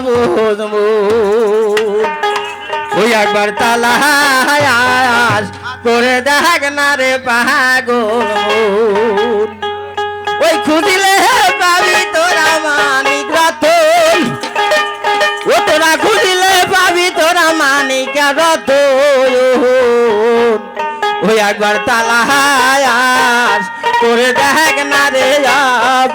বাবুদ ওই একবার তালাস করে দেখ না রে পাগো ওই খুঁজিলে পাবি তোরা মানিক রতন ও তোরা খুঁজিলে পাবি তোরা মানিক রতন ওই একবার তালাস করে দেখ না রে যাব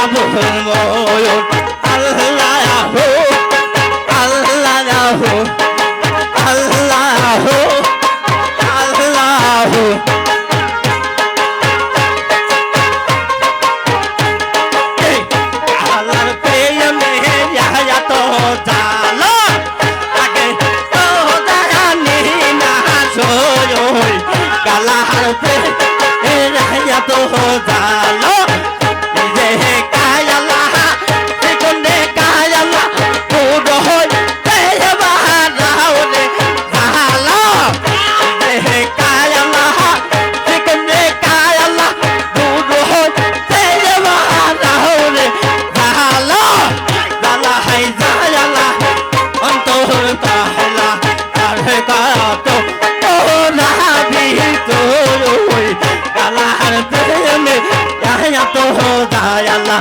কাপড় খোদা আল্লাহ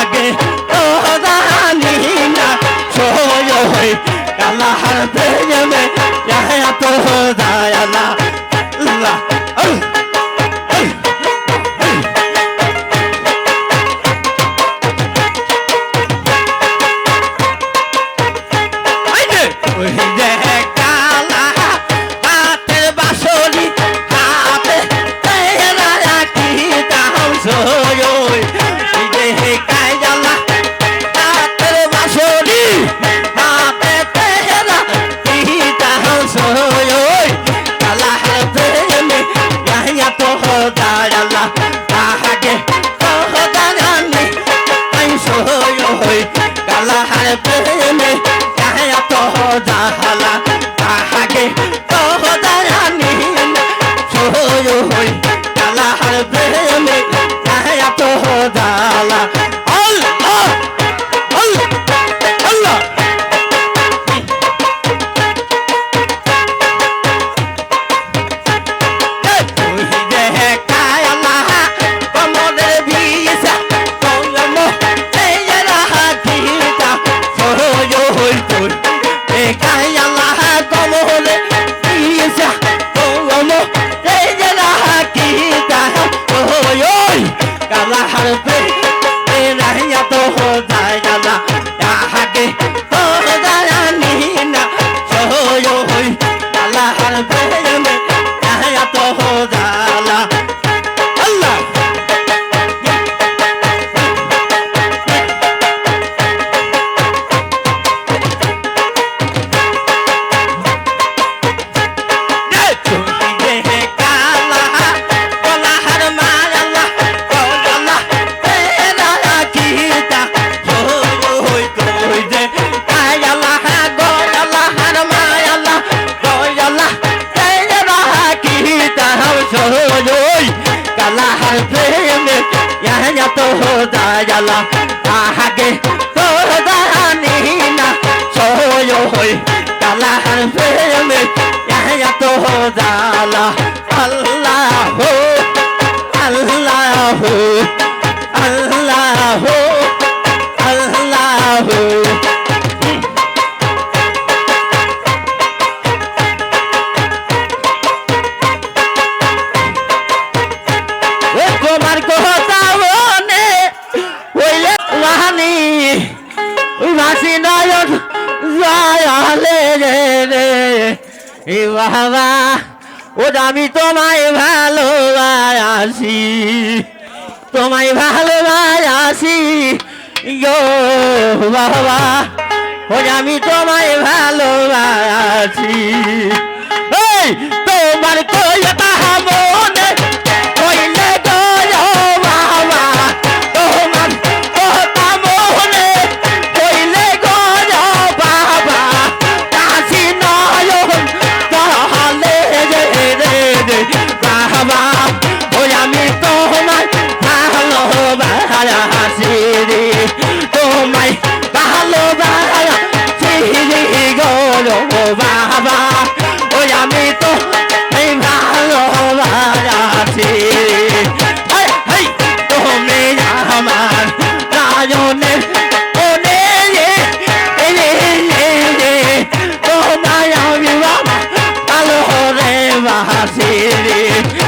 আগে dayala ahage to danina soyo hoy kalahan pe me ya ya to dala Allah নয়ন জয়ালে রে রে। এ বাবা ও আমি তোমায় ভালোবাসি। তোমায় ভালোবাসি গো বাবা ও আমি তোমায় ভালোবাসি। এই சேரே